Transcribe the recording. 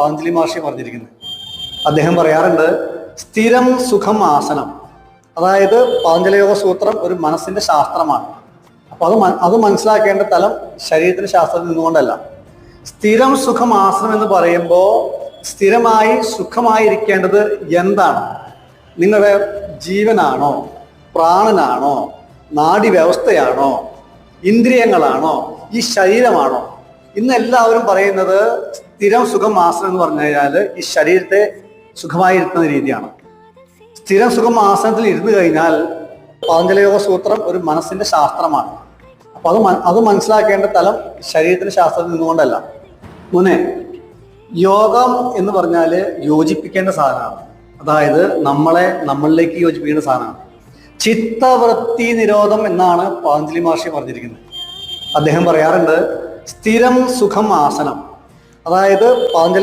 പാഞ്ചലി മഹർഷി പറഞ്ഞിരിക്കുന്നത്. അദ്ദേഹം പറയാറുണ്ട് സ്ഥിരം സുഖം ആസനം. അതായത് പാഞ്ചലയോഗ സൂത്രം ഒരു മനസ്സിന്റെ ശാസ്ത്രമാണ്. അപ്പൊ അത് അത് മനസ്സിലാക്കേണ്ട തലം ശരീരത്തിന്റെ ശാസ്ത്രത്തിൽ നിന്നുകൊണ്ടല്ല. സ്ഥിരം സുഖം ആസനം എന്ന് പറയുമ്പോൾ സ്ഥിരമായി സുഖമായിരിക്കേണ്ടത് എന്താണ്? നിങ്ങളുടെ ജീവനാണോ? പ്രാണനാണോ? നാഡീവ്യവസ്ഥയാണോ ഇന്ദ്രിയങ്ങളാണോ? ഈ ശരീരമാണോ? ഇന്ന് എല്ലാവരും പറയുന്നത് സ്ഥിരം സുഖം ആസനം എന്ന് പറഞ്ഞു കഴിഞ്ഞാൽ ഈ ശരീരത്തെ സുഖമായി സുഖമായിരുത്തുന്ന രീതിയാണ്. സ്ഥിരം സുഖം ആസനത്തിൽ ഇരുന്നു കഴിഞ്ഞാൽ പാഞ്ചലയോഗ സൂത്രം ഒരു മനസ്സിന്റെ ശാസ്ത്രമാണ്. അപ്പൊ അത് അത് മനസ്സിലാക്കേണ്ട തലം ശരീരത്തിന്റെ ശാസ്ത്രത്തിൽ നിന്നുകൊണ്ടല്ല. മുനെ യോഗം എന്ന് പറഞ്ഞാൽ യോജിപ്പിക്കേണ്ട സാധനമാണ്. അതായത് നമ്മളെ നമ്മളിലേക്ക് യോജിപ്പിക്കേണ്ട സാധനമാണ്. ചിത്തവൃത്തി നിരോധം എന്നാണ് പാഞ്ചലി മഹർഷി പറഞ്ഞിരിക്കുന്നത്. അദ്ദേഹം പറയാറുണ്ട് സ്ഥിരം സുഖം ആസനം. അതായത് പാഞ്ചലി